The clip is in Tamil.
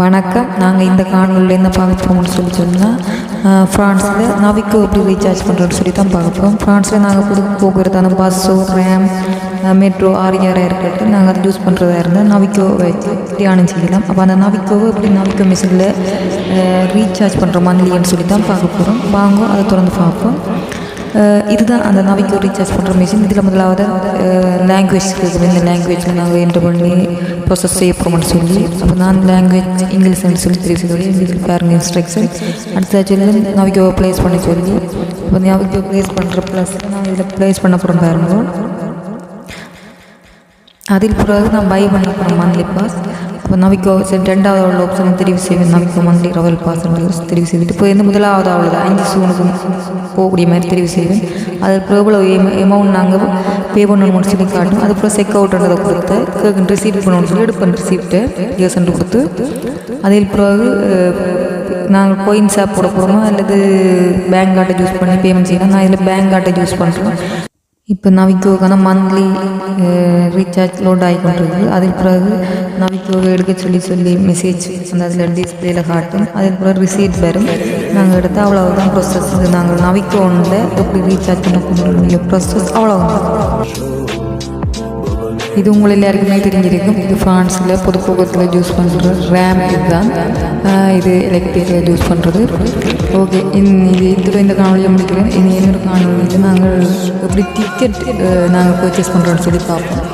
வணக்கம். நாங்கள் இந்த காணொலியில் என்ன பார்க்க போகணும்னு சொல்லி சொன்னால் ஃப்ரான்ஸில் நவிக்கு எப்படி ரீசார்ஜ் பண்ணுறோன்னு சொல்லி தான் பார்க்க போகிறோம் ஃப்ரான்ஸில் நாங்கள் புது போகிறதான பஸ்ஸோ ரேம் மெட்ரோ ஆரியாராக இருக்கட்டும் நாங்கள் அதை யூஸ் பண்ணுறதா இருந்தால் நவிக்கோவை தியானம் செய்யலாம் அப்போ அந்த நவிக்கோவை எப்படி நவிக்கோ மிஷினில் ரீசார்ஜ் பண்ணுற மந்த்லின்னு சொல்லி தான் பார்க்க போகிறோம் வாங்க அதை தொடர்ந்து பார்ப்போம். இதுதான் அந்த நவிக்கு ரீசார்ஜ் பண்ணுற மிஷின் இதில் முதலாவது லாங்குவேஜ் இருக்குது. இந்த லாங்குவேஜில் நாங்கள் என்ட்ரு பண்ணி ப்ராசஸ் செய்ய போகிறோம்னு சொல்லி. அப்போ நான் லாங்குவேஜ் இங்கிலீஷ்னு சொல்லி தெரிவு சொல்லி இதில் பாருங்க இன்ஸ்ட்ரக்ஷன் அடுத்த சொல்லி நவிக்கோவை ப்ளேஸ் பண்ண சொல்லி. இப்போ நவிக்கோ ப்ளேஸ் பண்ணுற ப்ளஸ் நான் இதில் ப்ளேஸ் பண்ண போகிறோம் பாருங்க. அதில் பிறகு நான் பை பண்ண போகிறேன் மந்த்லி பாஸ் அப்போ நவிக்கோ சரி ரெண்டாவது உள்ள ஆப்ஷன் தெரிவு செய்வேன். நவிக்கோ மந்த்லி ரவல் பாஸ் தெரிவு செய்துட்டு இப்போ வந்து முதலாவது அவ்வளோது அஞ்சு சூனுக்கும் போகக்கூடிய மாதிரி தெரிவு செய்வேன். அதில் எவ்வளோ எமௌண்ட் நாங்கள் பே பண்ணணும்னு சொல்லி காட்டும். அதுக்கப்புறம் செக் அவுட்ன்றதை கொடுத்து ரிசீவ் ரிசீப்ட் பண்ணணும்னு சொல்லி எடுப்பேன் ரிசீப்ட்டு கேசன்ட்டு கொடுத்து அதில் பிறகு நாங்கள் கோயின் ஷாப் போட போகிறோமா அல்லது பேங்க் கார்டை யூஸ் பண்ணி பேமெண்ட் செய்யணும்? நான் இதில் பேங்க் கார்டை யூஸ் பண்ணுறேன் இப்போ நவிக்கோக்கான மந்த்லி ரீசார்ஜ் லோட் ஆகி கொண்டிருக்கு அதுக்கு பிறகு நவிக்கோவை எடுக்க சொல்லி சொல்லி மெசேஜ் அந்த அதில் டிஸ்பிளேல காட்டும். அதுக்கு பிறகு ரிசீட் வரும். நாங்கள் எடுத்து அவ்வளோதான் ப்ரொசஸ் நாங்கள் நவிக்கோனில் எப்படி ரீசார்ஜ் பண்ணக்கூடிய ப்ரொசஸ் அவ்வளோதான் இது உங்கள் எல்லாருக்குமே தெரிஞ்சிருக்கும். இது ஃப்ரான்ஸில் பொதுப்போக்கத்தில் போக்குவரத்தில் யூஸ் பண்ணுற ரேம் இதுதான். இது எலக்ட்ரிக்கில் யூஸ் பண்ணுறது ஓகே இது இதில் இந்த காணொலியை முடிக்கிறேன். இனி இன்னொரு காணொலியில் நாங்கள் எப்படி டிக்கெட் நாங்கள் பர்ச்சேஸ் பண்ணுறோன்னு சொல்லி பார்ப்போம்.